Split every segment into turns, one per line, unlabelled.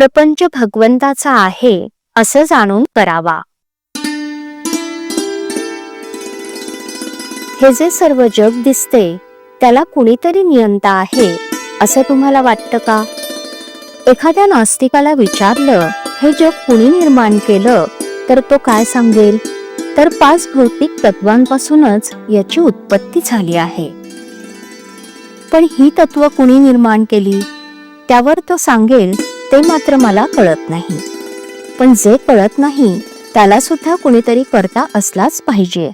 प्रपंच भगवंताचा आहे असं जाणून करावा. हे जे सर्व जग दिसते त्याला कुणीतरी नियंता आहे असं तुम्हाला वाटतं का? एखाद्या नास्तिकाला विचारलं हे जग कुणी निर्माण केलं तर तो काय सांगेल? तर पाच भौतिक तत्वांपासूनच याची उत्पत्ती झाली आहे. पण ही तत्व कुणी निर्माण केली? त्यावर तो सांगेल ते मात्र मला कळत नाही. पण जे कळत नाही त्याला सुद्धा कुणीतरी करता असलाच पाहिजे.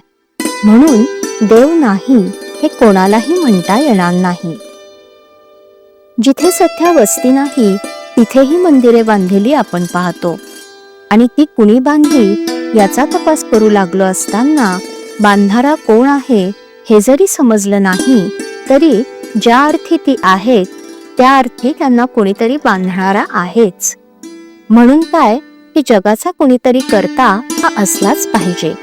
म्हणून देव नाही हे कोणालाही म्हणता येणार नाही. जिथे सध्या वस्ती नाही तिथेही मंदिरे बांधलेली आपण पाहतो. आणि ती कुणी बांधली याचा तपास करू लागलो असताना बांधारा कोण आहे हे जरी समजलं नाही तरी ज्या अर्थी ती आहेत त्या अर्थी त्यांना कोणीतरी बांधणारा आहेच. म्हणून काय की जगाचा कोणीतरी करता हा असलाच पाहिजे.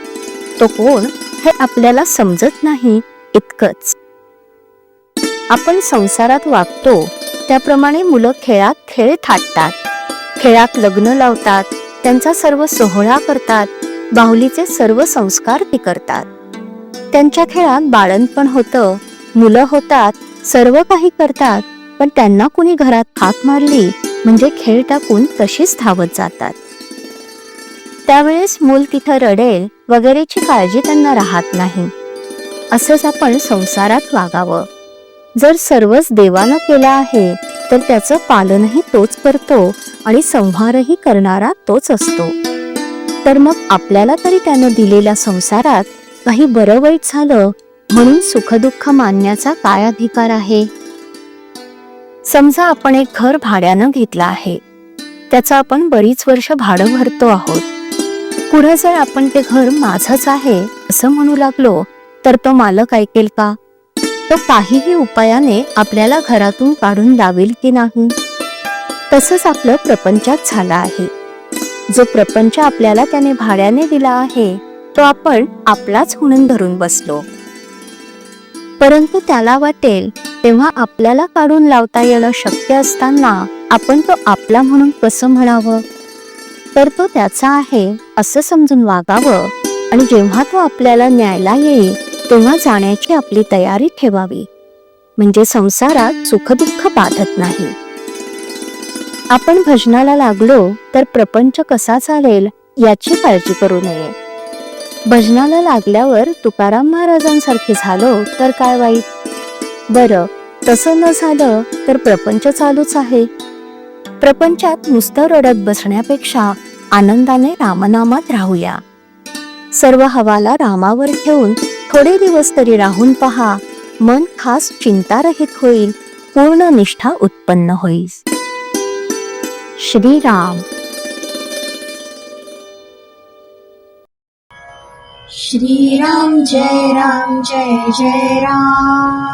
तो कोण हे आपल्याला समजत नाही इतकंच. आपण संसारात वागतो त्याप्रमाणे मुलं खेळात खेळ थाटतात. खेळात लग्न लावतात त्यांचा सर्व सोहळा करतात बाहुलीचे सर्व संस्कार ती करतात त्यांच्या खेळात बाळणपण होतं मुलं होतात सर्व काही करतात पण त्यांना कुणी घरात हाक मारली म्हणजे खेळ टाकून तशीच धावत जातात. त्यावेळेस मूल तिथं रडेल वगैरेची काळजी त्यांना राहत नाही. असंच आपण संसारात वागावं. जर सर्वच देवानं केलं आहे तर त्याचं पालनही तोच करतो आणि संहारही करणारा तोच असतो. तर मग आपल्याला तरी त्यानं दिलेल्या संसारात काही बरं वाईट झालं म्हणून सुखदुःख मानण्याचा काय अधिकार आहे? समजा आपण एक घर भाड्यानं घेतलं आहे. त्याचं आपण बरीच वर्ष भाडं भरतो आहोत. पुढे जर आपण ते घर माझंच आहे असं म्हणू लागलो तर तो मालक ऐकेल का? तो काहीही उपायाने आपल्याला घरातून काढून लावेल की नाही? तसंच आपलं प्रपंचात झालं आहे. जो प्रपंच आपल्याला त्याने भाड्याने दिला आहे तो आपण आपलाच म्हणून धरून बसलो. परंतु त्याला वाटेल तेव्हा आपल्याला काढून लावता येणं शक्य असताना आपण तो आपला म्हणून कसं म्हणावं? तर तो त्याचा आहे असं समजून वागावं आणि जेव्हा तो आपल्याला न्यायला येईल तेव्हा जाण्याची आपली तयारी ठेवावी. म्हणजे संसारात सुखदुःख बाधत नाही. आपण भजनाला लागलो तर प्रपंच कसा चालेल याची काळजी करू नये. भजनाला लागल्यावर तुकाराम महाराजांसारखे झालो तर काय वाईट? बरं तसं न झालं तर प्रपंच चालूच आहे. प्रपंचात नुसतं रडत बसण्यापेक्षा आनंदाने रामनामात राहूया. सर्व हवाला रामावर ठेवून थोडे दिवस तरी राहून पहा मन खास चिंतारहित होईल पूर्ण निष्ठा उत्पन्न होईल. श्रीराम.
श्रीराम जय राम जय जय राम.